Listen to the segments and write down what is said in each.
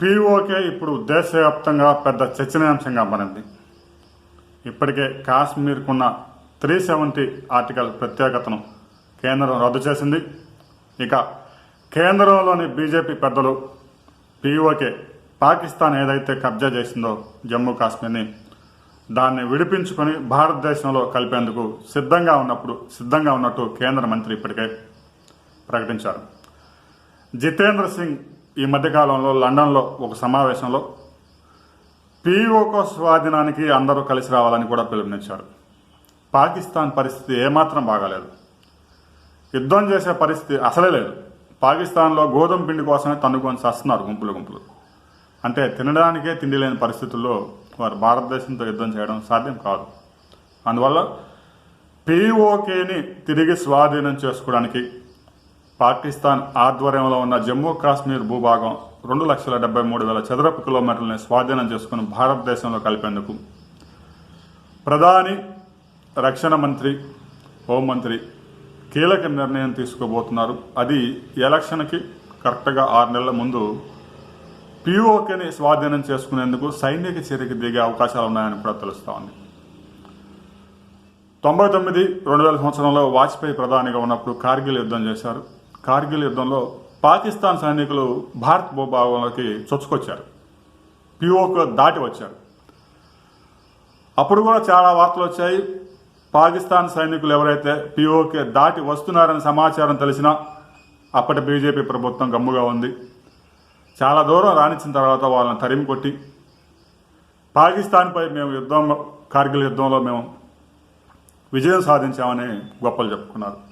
PoK ఇప్పుడు దేశవ్యాప్తంగా పెద్ద చర్చనీయాంశంగా మారింది. ఇప్పటికే కాశ్మీర్కున్న త్రీ సెవెంటీ ఆర్టికల్ ప్రత్యేకతను కేంద్రం రద్దు చేసింది. ఇక కేంద్రంలోని బీజేపీ పెద్దలు పీఓకే పాకిస్తాన్ ఏదైతే కబ్జా చేసిందో జమ్మూ కాశ్మీర్ని దాన్ని విడిపించుకొని భారతదేశంలో కలిపేందుకు సిద్ధంగా ఉన్నప్పుడు సిద్ధంగా ఉన్నట్టు కేంద్ర మంత్రి ఇప్పటికే ప్రకటించారు. జితేంద్ర సింగ్ ఈ మధ్యకాలంలో లండన్లో ఒక సమావేశంలో పీఓకో స్వాధీనానికి అందరూ కలిసి రావాలని కూడా పిలుపునిచ్చారు. పాకిస్తాన్ పరిస్థితి ఏమాత్రం బాగాలేదు. యుద్ధం చేసే పరిస్థితి అసలే లేదు. పాకిస్తాన్లో గోధుమ పిండి కోసమే తన్నుకొని చేస్తున్నారు గుంపులు గుంపులు. అంటే తినడానికే తిండి లేని పరిస్థితుల్లో వారు భారతదేశంతో యుద్ధం చేయడం సాధ్యం కాదు. అందువల్ల పీఓకేని తిరిగి స్వాధీనం చేసుకోవడానికి పాకిస్తాన్ ఆధ్వర్యంలో ఉన్న జమ్మూ కాశ్మీర్ భూభాగం రెండు లక్షల డెబ్బై మూడు వేల చదరపు కిలోమీటర్లని స్వాధీనం చేసుకుని భారతదేశంలో కలిపేందుకు. ప్రధాని రక్షణ మంత్రి హోంమంత్రి కీలక నిర్ణయం తీసుకోబోతున్నారు. అది ఎలక్షన్కి కరెక్ట్గా ఆరు నెలల ముందు పిఓకేని స్వాధీనం చేసుకునేందుకు సైనిక చర్యకి దిగే అవకాశాలు ఉన్నాయని కూడా తెలుస్తూ ఉంది. తొంభై తొమ్మిది రెండు వేల సంవత్సరంలో వాజ్పేయి ప్రధానిగా ఉన్నప్పుడు కార్గిల్ యుద్ధం చేశారు. కార్గిల్ యుద్ధంలో పాకిస్తాన్ సైనికులు భారత్ భూభాగంలోకి చొచ్చుకొచ్చారు. పిఓకు దాటి వచ్చారు. అప్పుడు కూడా చాలా వార్తలు వచ్చాయి. పాకిస్తాన్ సైనికులు ఎవరైతే పిఓకే దాటి వస్తున్నారని సమాచారం తెలిసినా అప్పటి బీజేపీ ప్రభుత్వం గమ్ముగా ఉంది. చాలా దూరం రాణించిన తర్వాత వాళ్ళని తరిమి కొట్టి పాకిస్తాన్పై మేము యుద్ధంలో కార్గిల్ యుద్ధంలో మేము విజయం సాధించామని గొప్పలు చెప్పుకున్నారు.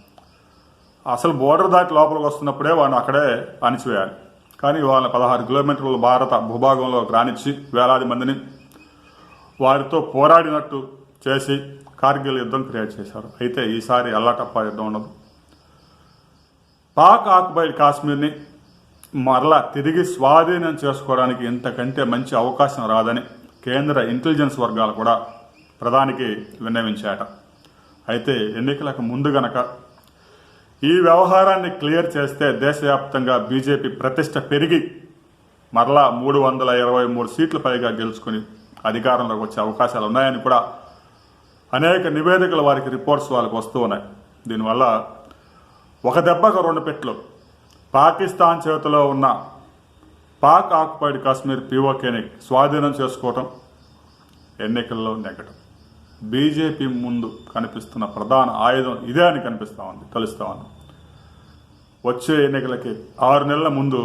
అసలు బోర్డర్ దాటి లోపలికి వస్తున్నప్పుడే వాడిని అక్కడే అణిచివేయాలి. కానీ వాళ్ళని పదహారు కిలోమీటర్ల భారత భూభాగంలో రానిచ్చి వేలాది మందిని వారితో పోరాడినట్టు చేసి కార్గిల్ యుద్ధం క్రియేట్ చేశారు. అయితే ఈసారి అల్లాటప్ప యుద్ధం ఉండదు. పాక్ ఆక్యుపైడ్ కాశ్మీర్ని మరలా తిరిగి స్వాధీనం చేసుకోవడానికి ఇంతకంటే మంచి అవకాశం రాదని కేంద్ర ఇంటెలిజెన్స్ వర్గాలు కూడా ప్రధానికి విన్నవించాట అయితే ఎన్నికలకు ముందు గనక ఈ వ్యవహారాన్ని క్లియర్ చేస్తే దేశవ్యాప్తంగా బీజేపీ ప్రతిష్ట పెరిగి మరలా మూడు వందల ఇరవై మూడు సీట్ల పైగా గెలుచుకుని అధికారంలోకి వచ్చే అవకాశాలు ఉన్నాయని కూడా అనేక నివేదికలు వారికి రిపోర్ట్స్ వాళ్ళకి వస్తూ ఉన్నాయి. దీనివల్ల ఒక దెబ్బకు రెండు పెట్లు పాకిస్తాన్ చేతిలో ఉన్న పాక్ ఆక్యుపైడ్ కాశ్మీర్ పీఓకేని స్వాధీనం చేసుకోవటం ఎన్నికల్లో నెగ్గటం. బీజేపీ ముందు కనిపిస్తున్న ప్రధాన ఆయుధం ఇదే అని కనిపిస్తా ఉంది తెలుస్తా ఉంది. వచ్చే ఎన్నికలకి ఆరు నెలల ముందు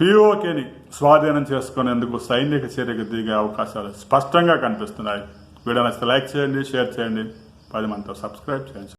పిఓకేని స్వాధీనం చేసుకునేందుకు సైనిక చర్యకు దిగే అవకాశాలు స్పష్టంగా కనిపిస్తున్నాయి. వీడియో నచ్చితే లైక్ చేయండి షేర్ చేయండి. పది మందితో సబ్స్క్రైబ్ చేయండి.